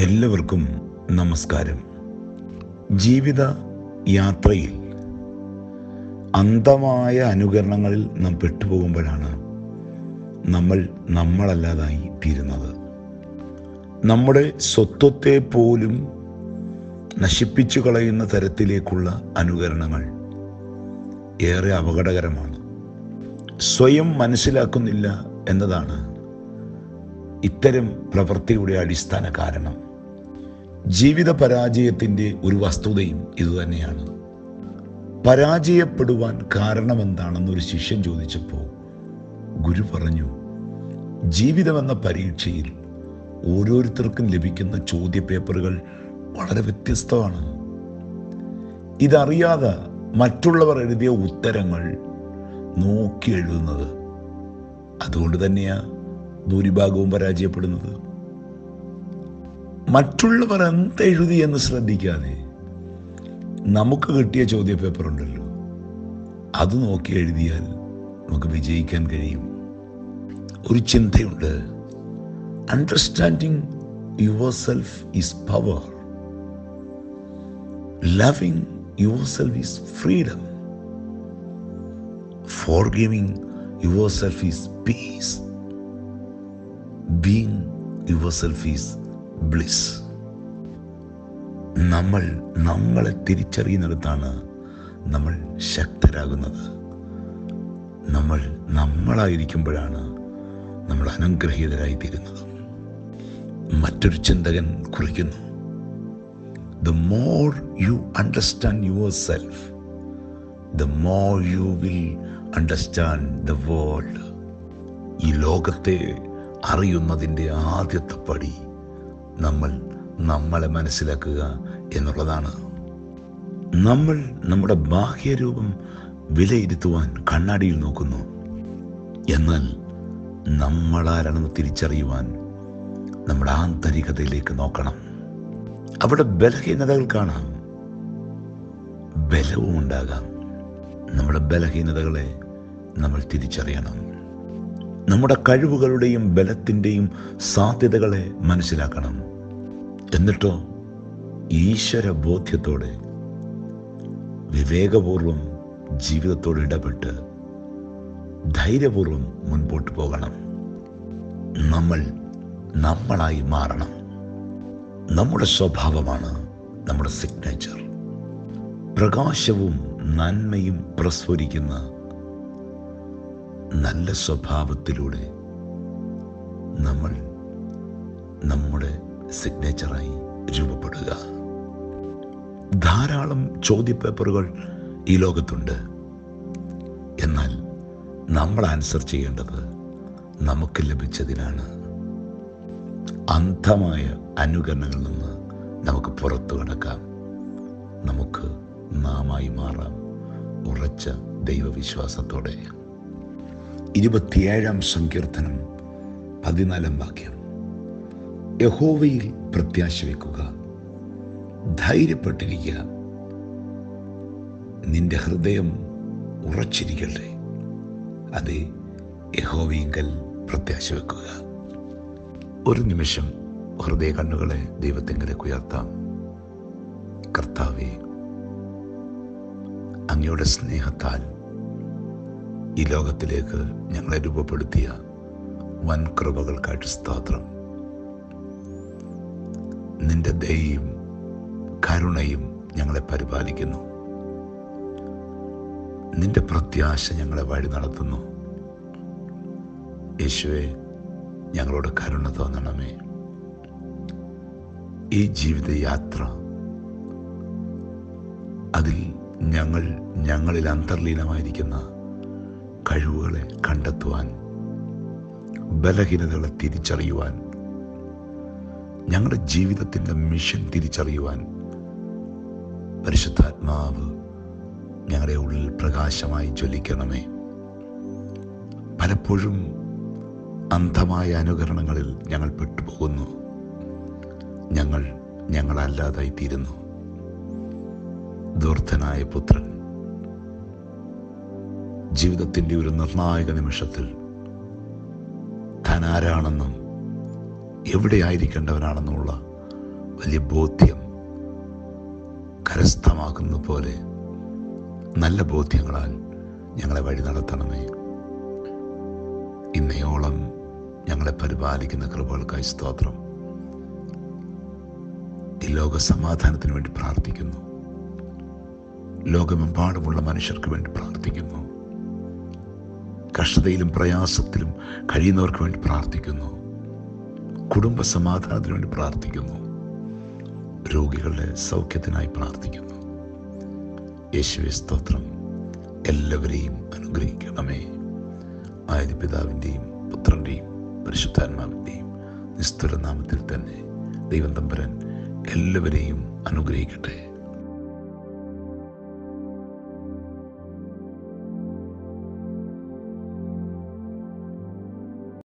എല്ലാവർക്കും നമസ്കാരം. ജീവിത യാത്രയിൽ അന്ധമായ അനുകരണങ്ങളിൽ നാം പെട്ടുപോകുമ്പോഴാണ് നമ്മൾ നമ്മളല്ലാതായി തീരുന്നത്. നമ്മുടെ സ്വത്വത്തെ പോലും നശിപ്പിച്ചു കളയുന്ന തരത്തിലേക്കുള്ള അനുകരണങ്ങൾ ഏറെ അപകടകരമാണ്. സ്വയം മനസ്സിലാക്കുന്നില്ല എന്നതാണ് ഇത്തരം പ്രവൃത്തിയുടെ അടിസ്ഥാന കാരണം. ജീവിത പരാജയത്തിന്റെ ഒരു വസ്തുതയും ഇതുതന്നെയാണ് പരാജയപ്പെടുവാൻ കാരണമെന്താണെന്നൊരു ശിഷ്യൻ ചോദിച്ചപ്പോൾ ഗുരു പറഞ്ഞു ജീവിതമെന്ന പരീക്ഷയിൽ ഓരോരുത്തർക്കും ലഭിക്കുന്ന ചോദ്യപേപ്പറുകൾ വളരെ വ്യത്യസ്തമാണ്. ഇതറിയാതെ മറ്റുള്ളവർ എഴുതിയ ഉത്തരങ്ങൾ നോക്കി എഴുതുന്നത്. അതുകൊണ്ട് തന്നെയാ ഭൂരിഭാഗവും പരാജയപ്പെടുന്നത്. മറ്റുള്ളവർ എന്തെഴുതി എന്ന് ശ്രദ്ധിക്കാതെ നമുക്ക് കിട്ടിയ ചോദ്യ പേപ്പർ ഉണ്ടല്ലോ. അത് നോക്കി എഴുതിയാൽ നമുക്ക് വിജയിക്കാൻ കഴിയും. ഒരു ചിന്തയുണ്ട്. Understanding yourself is power loving yourself is freedom forgiving yourself is peace being yourself is bliss നമ്മൾ നമ്മളെ തിരിച്ചറിയുന്നിടത്താണ് നമ്മൾ ശക്തരാകുന്നത്. നമ്മൾ നമ്മളായിരിക്കുമ്പോഴാണ് നമ്മൾ അനുഗ്രഹീതരായി തീരുന്നത് മറ്റൊരു ചിന്തകൻ കുറിക്കുന്നു. The more you understand yourself the more you will understand the world ഈ ലോകത്തെ അറിയുന്നതിന്റെ ആദ്യത്തെ പടി നമ്മൾ നമ്മളെ മനസ്സിലാക്കുക എന്നുള്ളതാണ്. നമ്മൾ നമ്മുടെ ബാഹ്യരൂപം വിലയിരുത്തുവാൻ കണ്ണാടിയിൽ നോക്കുന്നു. എന്നാൽ നമ്മളാരാണെന്ന് തിരിച്ചറിയുവാൻ നമ്മുടെ ആന്തരികതയിലേക്ക് നോക്കണം. അവിടെ ബലഹീനതകൾ കാണാം. ബലവും ഉണ്ടാകാം. നമ്മുടെ ബലഹീനതകളെ നമ്മൾ തിരിച്ചറിയണം. നമ്മുടെ കഴിവുകളുടെയും ബലത്തിന്റെയും സാധ്യതകളെ മനസ്സിലാക്കണം. എന്നിട്ടോ ഈശ്വര ബോധ്യത്തോടെ വിവേകപൂർവം ജീവിതത്തോട് ഇടപെട്ട് ധൈര്യപൂർവം മുൻപോട്ട് പോകണം. നമ്മൾ നമ്മളായി മാറണം. നമ്മുടെ സ്വഭാവമാണ് നമ്മുടെ സിഗ്നേച്ചർ പ്രകാശവും നന്മയും പ്രസ്ഫുരിക്കുന്ന നല്ല സ്വഭാവത്തിലൂടെ നമ്മൾ നമ്മുടെ സിഗ്നേച്ചറായി രൂപപ്പെടുക. ധാരാളം ചോദ്യപേപ്പറുകൾ ഈ ലോകത്തുണ്ട്. എന്നാൽ നമ്മൾ ആൻസർ ചെയ്യേണ്ടത് നമുക്ക് ലഭിച്ചതിനാണ്. അന്ധമായ അനുകരണങ്ങളിൽ നിന്ന് നമുക്ക് പുറത്തു കടക്കാം. നമുക്ക് നാമായി മാറാം. ഉറച്ച ദൈവവിശ്വാസത്തോടെ. ഇരുപത്തിയേഴാം സങ്കീർത്തനം പതിനാലാം വാക്യം. യഹോവയിൽ പ്രത്യാശ വെക്കുക. ധൈര്യപ്പെട്ടിരിക്കുക. നിന്റെ ഹൃദയം ഉറച്ചിരിക്കട്ടെ. അത് യഹോവയിങ്കൽ പ്രത്യാശ വെക്കുക. ഒരു നിമിഷം ഹൃദയ കണ്ണുകളെ ദൈവത്തെങ്കിലേക്ക് ഉയർത്താം. കർത്താവെ അങ്ങയുടെ സ്നേഹത്താൽ ഈ ലോകത്തിലേക്ക് ഞങ്ങളെ രൂപപ്പെടുത്തിയ വൻ കൃപകൾക്കായിട്ട് സ്തോത്രം. നിന്റെ ദയയും കരുണയും ഞങ്ങളെ പരിപാലിക്കുന്നു. നിന്റെ പ്രത്യാശ ഞങ്ങളെ വഴി നടത്തുന്നു. യേശുവെ ഞങ്ങളോട് കരുണ തോന്നണമേ. ഈ ജീവിതയാത്ര അതിൽ ഞങ്ങൾ ഞങ്ങളിൽ അന്തർലീനമായിരിക്കുന്ന കഴിവുകളെ കണ്ടെത്തുവാൻ ബലഹീനതകളെ തിരിച്ചറിയുവാൻ ഞങ്ങളുടെ ജീവിതത്തിന്റെ മിഷൻ തിരിച്ചറിയുവാൻ പരിശുദ്ധാത്മാവ് ഞങ്ങളുടെ ഉള്ളിൽ പ്രകാശമായി ജ്വലിക്കണമേ. പലപ്പോഴും അന്ധമായ അനുകരണങ്ങളിൽ ഞങ്ങൾ പെട്ടുപോകുന്നു. ഞങ്ങൾ ഞങ്ങളല്ലാതായി തീരുന്നു ദുർദ്ധനായ പുത്രൻ ജീവിതത്തിന്റെ ഒരു നിർണായക നിമിഷത്തിൽ താൻ ആരാണെന്നും എവിടെ ആയിരിക്കേണ്ടവനാണെന്നുമുള്ള വലിയ ബോധ്യം കരസ്ഥമാക്കുന്ന പോലെ നല്ല ബോധ്യങ്ങളാൽ ഞങ്ങളെ വഴി നടത്തണമേ. ഇന്നയോളം ഞങ്ങളെ പരിപാലിക്കുന്ന കൃപകൾക്കായി സ്തോത്രം. ഈ ലോക സമാധാനത്തിന് വേണ്ടി പ്രാർത്ഥിക്കുന്നു. ലോകമെമ്പാടുമുള്ള മനുഷ്യർക്ക് വേണ്ടി പ്രാർത്ഥിക്കുന്നു. കഷ്ടതയിലും പ്രയാസത്തിലും കഴിയുന്നവർക്ക് വേണ്ടി പ്രാർത്ഥിക്കുന്നു. കുടുംബ സമാധാനത്തിന് വേണ്ടി പ്രാർത്ഥിക്കുന്നു. രോഗികളുടെ സൗഖ്യത്തിനായി പ്രാർത്ഥിക്കുന്നു. യേശുവെ സ്തോത്രം. എല്ലാവരെയും അനുഗ്രഹിക്കണമേ. ആയത് പിതാവിന്റെയും പുത്രന്റെയും പരിശുദ്ധാത്മാവിന്റെയും നിസ്തുല നാമത്തിൽ തന്നെ ദൈവം തമ്പരൻ എല്ലാവരെയും അനുഗ്രഹിക്കട്ടെ.